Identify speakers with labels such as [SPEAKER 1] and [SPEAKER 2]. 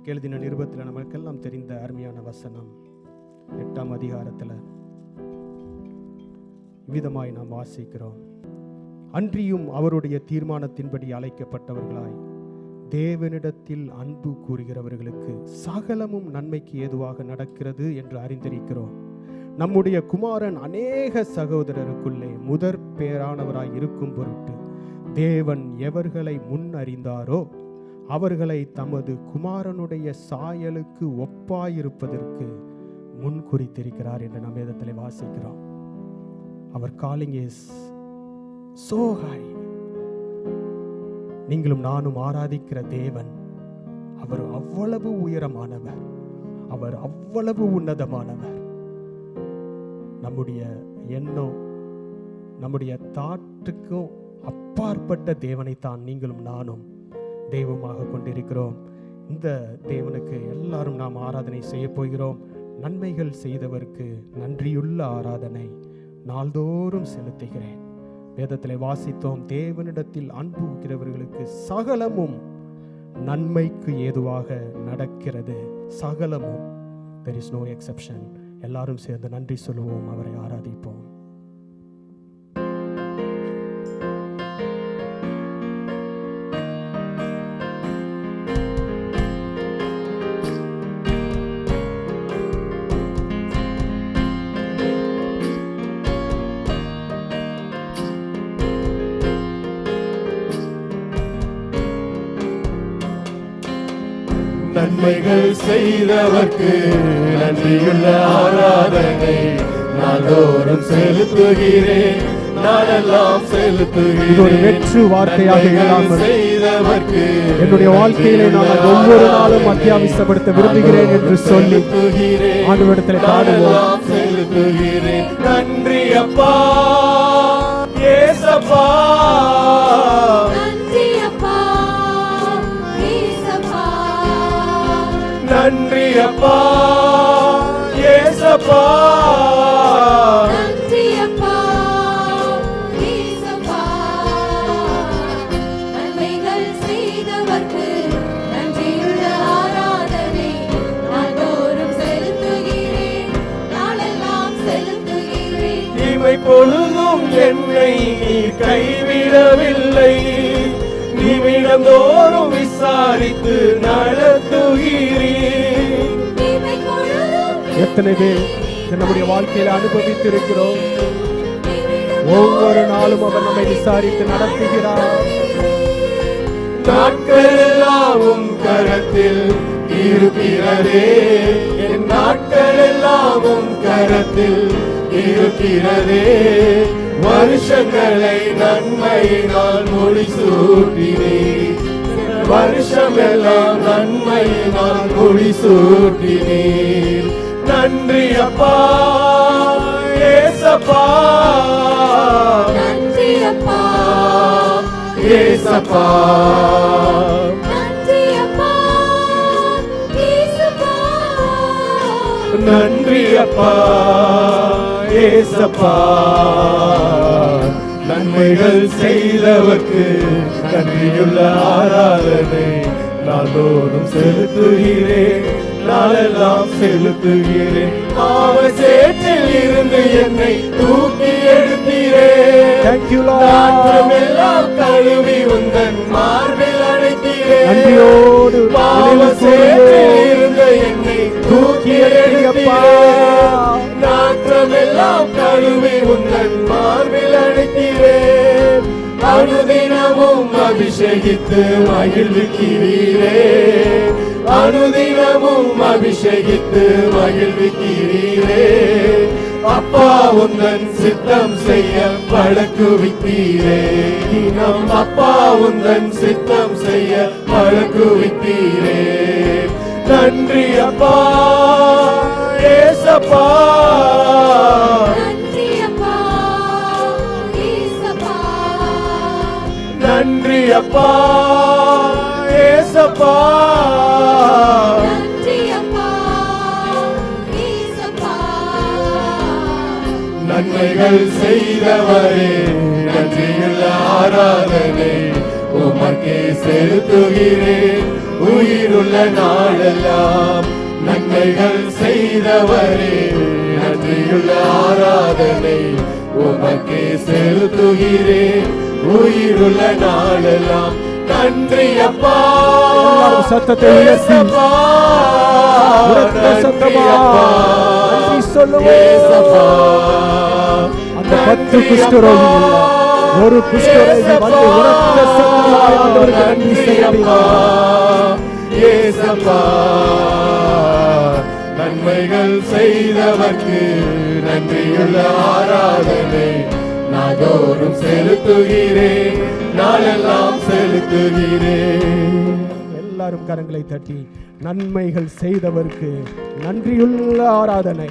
[SPEAKER 1] ரோமருக்கு எழுதின நிருபத்தில் நமக்கெல்லாம் தெரிந்த அருமையான வசனம். எட்டாம் அதிகாரத்தில் விதமாய் நாம் வாசிக்கிறோம். அன்றியும் அவருடைய தீர்மானத்தின்படி அழைக்கப்பட்டவர்களாய் தேவனிடத்தில் அன்பு கூறுகிறவர்களுக்கு சகலமும் நன்மைக்கு ஏதுவாக நடக்கிறது என்று அறிந்திருக்கிறோம். நம்முடைய குமாரன் அநேக சகோதரருக்குள்ளே முதற் பேரானவராய் இருக்கும் பொருட்டு தேவன் எவர்களை முன் அறிந்தாரோ அவர்களை தமது குமாரனுடைய சாயலுக்கு ஒப்பாயிருப்பதற்கு முன் குறித்திருக்கிறார் என்று நம்ம வேதத்தில் வாசிக்கிறோம். அவர் காலிங் இஸ் சோ ஹை நீங்களும் நானும் ஆராதிக்கிற தேவன் அவர் அவ்வளவு உயரமானவர் அவர் அவ்வளவு உன்னதமானவர். நம்முடைய எண்ணம் நம்முடைய தாட்டுக்கும் அப்பாற்பட்ட தேவனைத்தான் நீங்களும் நானும் தெய்வமாக கொண்டிருக்கிறோம். இந்த தேவனுக்கு எல்லாரும் நாம் ஆராதனை செய்ய போகிறோம். நன்மைகள் செய்தவருக்கு நன்றியுள்ள ஆராதனை. நாள்தோறும் செலுத்துகிறேன். வேதத்தில் வாசித்தோம் தேவனிடத்தில் அன்பு சகலமும் நன்மைக்கு ஏதுவாக நடக்கிறது. சகலமும். தெர் இஸ் நோ எக்ஸப்ஷன் எல்லாரும் சேர்ந்து நன்றி சொல்லுவோம் அவரை ஆராதிப்போம்.
[SPEAKER 2] நன்மைகள் செய்தவர்க்கு நன்றியுள்ள ஆராதனை. நாள்தோறும் செலுத்துகிறேன். நாளெல்லாம் செலுத்துகிறேன்.
[SPEAKER 1] இது ஒரு வெற்று வார்த்தையாக இல்லாமல்
[SPEAKER 2] செய்தவர்க்கு
[SPEAKER 1] என்னுடைய வாழ்க்கையிலே நான் ஒவ்வொரு நாளும் அத்தியாவசியப்படுத்த விரும்புகிறேன் என்று சொல்லி. ஆண்டவரிடத்தில் பாடுவோம்
[SPEAKER 2] நாளெல்லாம் செலுத்துகிறேன். நன்றி அப்பா.
[SPEAKER 3] செலுத்துகிறேன்
[SPEAKER 2] இமை பொழுதும் என்னை நீ கைவிடவில்லை. நிமிடந்தோறும் விசாரித்து நடத்துகிறீர்
[SPEAKER 1] எத்தனை பேர் இதை நம்முடைய வாழ்க்கையில அனுபவித்திருக்கிறோம்? ஒவ்வொரு நாளும் அவர் நம்மை விசாரித்து நடத்துகிறார்.
[SPEAKER 2] நாட்கள் எல்லாமும் கரத்தில் இருக்கிறதே என் நாட்கள் எல்லாவும் கரத்தில் இருக்கிறதே வருஷங்களை நன்மையினால் முடிசூட்டினீர் வருஷமெல்லாம் நன்மையினால் முடிசூட்டினீர் நன்றி அப்பா ஏசப்பா.
[SPEAKER 3] நன்றி அப்பா.
[SPEAKER 2] ஏசப்பா.
[SPEAKER 3] நன்றி அப்பா. ஏசப்பா.
[SPEAKER 2] நன்றி அப்பா ஏசப்பா. நன்மைகள் செய்தவர்க்கு நன்றியுள்ள ஆராதனை நாள்தோறும் செலுத்துகிறேன். நாளெல்லாம் செலுத்துகிறேன். பாவ சேற்றில் இருந்து என்னை தூக்கி எடுத்தீரே. நாற்றமெல்லாம் கழுவி உந்தன் மார்பில் அழைத்தீரே
[SPEAKER 1] நன்றியோடு
[SPEAKER 2] பாவ சேற்றில். இருந்த என்னை தூக்கி எடுத்தீரே. நாற்றமெல்லாம் கழுவி உந்தன் மார்பில் அழைத்தீரே அனுதினமும் அபிஷேகித்து மகிழ்விக்கிறீரே. அனுதினமும் அபிஷேகித்து மகிழ்விக்கிறீரே. அப்பா உந்தன் சித்தம் செய்ய பழக்குவித்தீரே நம் அப்பா உந்தன் சித்தம் செய்ய பழக்குவித்தீரே நன்றி அப்பா ஏசப்பா. நன்மைகள் செய்தவரே நன்றியுள்ள ஆராதனை உமக்கே செலுத்துகிறேன் உயிருள்ள நாளெல்லாம் நன்மைகள் செய்தவரே நன்றியுள்ள ஆராதனை உமக்கே செலுத்துகிறேன் உயிருள்ள நாளெல்லாம் நன்றி அப்பா.
[SPEAKER 1] சத்தத்தை உயர்த்தி, சத்தமா, சொல்லுவோம். அந்த பத்து குஷ்டரோகிகள். ஒரு குஷ்டரோகி வந்து உரத்த சத்தமாய் ஆண்டவருக்கு நன்றி
[SPEAKER 2] நன்றியப்பா.
[SPEAKER 1] செலுத்தினார்.
[SPEAKER 2] ஏசப்பா நன்மைகள் செய்தவர்க்கு நன்றியுள்ள ஆராதனை நாதோறும் செலுத்துகிறேன் நாளெல்லாம் செலுத்துகிறேன்
[SPEAKER 1] எல்லாரும் கரங்களை தட்டி நன்மைகள் செய்தவருக்கு நன்றியுள்ள ஆராதனை